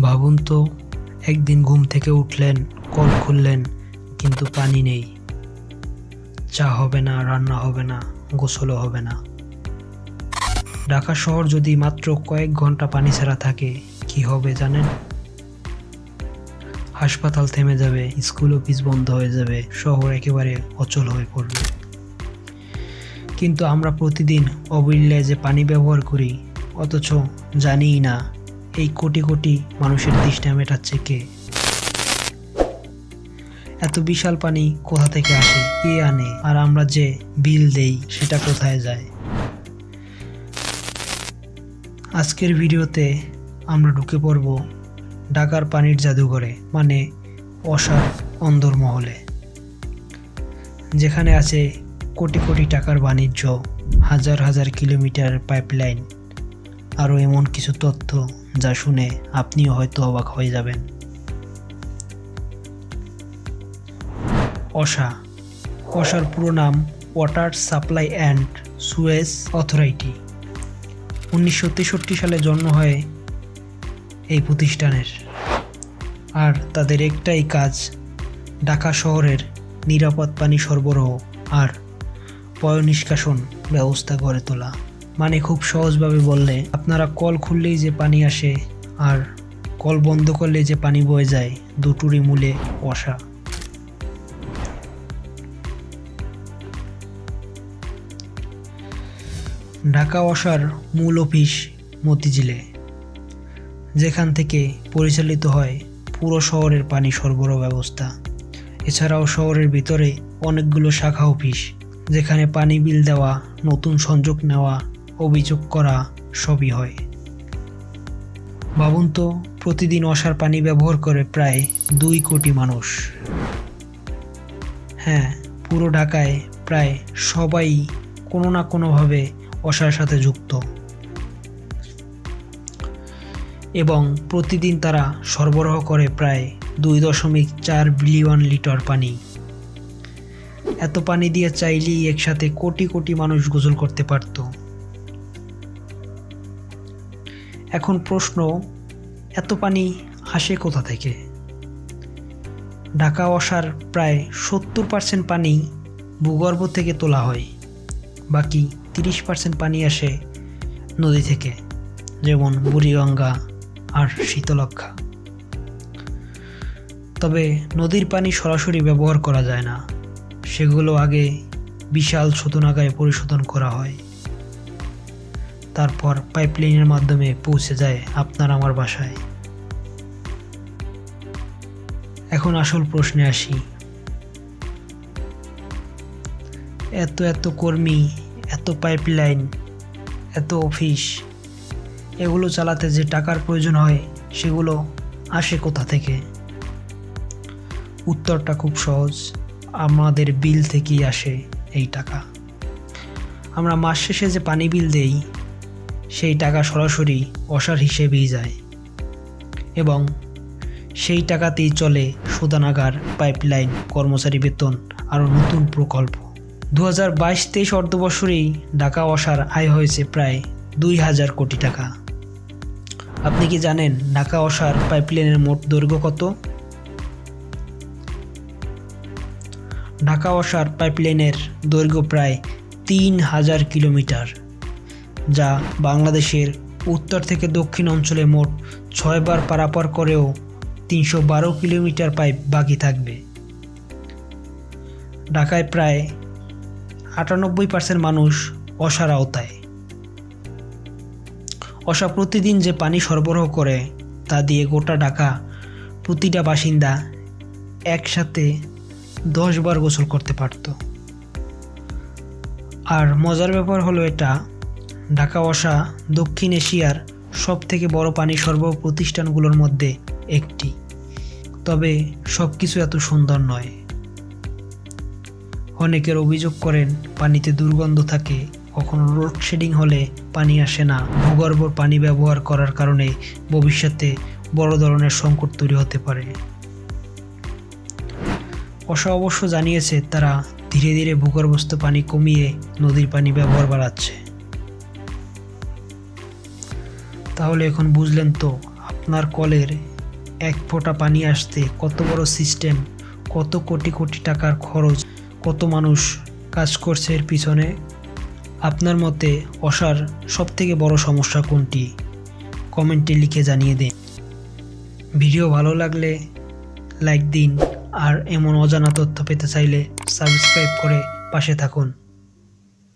ভাবুন তো, একদিন ঘুম থেকে উঠলেন, কল খুললেন, কিন্তু পানি নেই। চা হবে না, রান্না হবে না, গোসলও হবে না। ঢাকা শহর যদি মাত্র কয়েক ঘণ্টা পানি ছাড়া থাকে, কি হবে জানেন? হাসপাতাল থেমে যাবে, স্কুল অফিস বন্ধ হয়ে যাবে, শহর একেবারে অচল হয়ে পড়বে। কিন্তু আমরা প্রতিদিন অবহেলায় যে পানি ব্যবহার করি, অথচ জানিই না এই কোটি কোটি মানুষের তৃষ্ণা মেটাচ্ছে কে? এত বিশাল পানি কোথা থেকে আসে? কে আনে? আর আমরা যে বিল দেই, সেটা কোথায় যায়? আজকের ভিডিওতে আমরা ঢুকে পড়ব ঢাকার পানির জাদুঘরে মানে অসার অন্দরমহলে, যেখানে আছে কোটি কোটি টাকার বাণিজ্য, হাজার হাজার কিলোমিটার পাইপলাইন, আরও এমন কিছু তথ্য যা শুনে আপনিও হয়তো অবাক হয়ে যাবেন। অসা, অসার পুরো নাম water supply and sewage authority উনিশশো তেষট্টি সালে জন্ম হয় এই প্রতিষ্ঠানের। আর তাদের একটাই কাজ, ঢাকা শহরের নিরাপদ পানি সরবরাহ আর পয় নিষ্কাশন ব্যবস্থা গড়ে তোলা। মানে খুব সহজভাবে বললে, আপনারা কল খুললেই যে পানি আসে আর কল বন্ধ করলে যে পানি বয়ে যায়, দুটোরই মূলে অসা ঢাকা অসার মূল অফিস মতিঝিলে, যেখান থেকে পরিচালিত হয় পুরো শহরের পানি সরবরাহ ব্যবস্থা। এছাড়াও শহরের ভিতরে অনেকগুলো শাখা অফিস, যেখানে পানি বিল দেওয়া, নতুন সংযোগ নেওয়া অভিযোগ করা সবই হয়। ভাবুন তো, প্রতিদিন অসার পানি ব্যবহার করে প্রায় দুই কোটি মানুষ। হ্যাঁ পুরো ঢাকায় প্রায় সবাই কোনো না কোনোভাবে অসার সাথে যুক্ত। এবং প্রতিদিন তারা সরবরাহ করে প্রায় দুই দশমিক চার বিলিয়ন লিটার পানি। এত পানি দিয়ে চাইলেই একসাথে কোটি কোটি মানুষ গোসল করতে পারত। এখন প্রশ্ন, এত পানি আসে কোথা থেকে? ঢাকা অসার প্রায় সত্তর পার্সেন্ট পানি ভূগর্ভ থেকে তোলা হয়, বাকি তিরিশ পার্সেন্ট পানি আসে নদী থেকে, যেমন বুড়িগঙ্গা আর শীতলক্ষা তবে নদীর পানি সরাসরি ব্যবহার করা যায় না, সেগুলো আগে বিশাল শোধনাগারে পরিশোধন করা হয়। তারপর পাইপলাইনের মাধ্যমে পৌঁছে যায় আপনার আমার বাসায়। এখন আসল প্রশ্নে আসি। এত এত কর্মী, এত পাইপলাইন এত অফিস, এগুলো চালাতে যে টাকার প্রয়োজন হয়, সেগুলো আসে কোথা থেকে? উত্তরটা খুব সহজ, আমাদের বিল থেকেই আসে এই টাকা। আমরা মাস শেষে যে পানি বিল দেই সেই টাকা সরাসরি অসার হিসেবেই যায় এবং সেই টাকাতেই চলে শোধানাগার পাইপলাইন, কর্মচারী বেতন আরও নতুন প্রকল্প। দু হাজার বাইশ তেইশ অর্ধবছরেই ঢাকা অসার আয় হয়েছে প্রায় দুই হাজার কোটি টাকা। আপনি কি জানেন ঢাকা অসার পাইপলাইনের মোট দৈর্ঘ্য কত? ঢাকা অসার পাইপলাইনের দৈর্ঘ্য প্রায় তিন হাজার কিলোমিটার। যা বাংলাদেশের উত্তর থেকে দক্ষিণ অঞ্চলে মোট ছয়বার পারাপার করেও তিনশো বারো কিলোমিটার পাইপ বাকি থাকবে। ঢাকায় প্রায় আটানব্বই পার্সেন্ট মানুষ অসার আওতায় অসা প্রতিদিন যে পানি সরবরাহ করে, তা দিয়ে গোটা ঢাকা প্রতিটা বাসিন্দা একসাথে দশ বার গোসল করতে পারত। আর মজার ব্যাপার হলো এটা ঢাকা অসা দক্ষিণ এশিয়ার সব থেকে বড় পানি সরবরাহ প্রতিষ্ঠানগুলোর মধ্যে একটি। তবে সব কিছু এত সুন্দর নয়। অনেকের অভিযোগ করেন, পানিতে দুর্গন্ধ থাকে, কখনো লোডশেডিং হলে পানি আসে না। ভূগর্ভ পানি ব্যবহার করার কারণে ভবিষ্যতে বড় ধরনের সংকট তৈরি হতে পারে। অসা অবশ্য জানিয়েছে, তারা ধীরে ধীরে ভূগর্ভস্থ পানি কমিয়ে নদীর পানি ব্যবহার বাড়াচ্ছে। তাহলে এখন বুঝলেন তো, আপনার কলের এক ফোঁটা পানি আসতে কত বড় সিস্টেম কত কোটি কোটি টাকার খরচ, কত মানুষ কাজ করছে এর পিছনে। আপনার মতে অসার সবথেকে বড় সমস্যা কোনটি? কমেন্টে লিখে জানিয়ে দিন। ভিডিও ভালো লাগলে লাইক দিন, আর এমন অজানা তথ্য পেতে চাইলে সাবস্ক্রাইব করে পাশে থাকুন।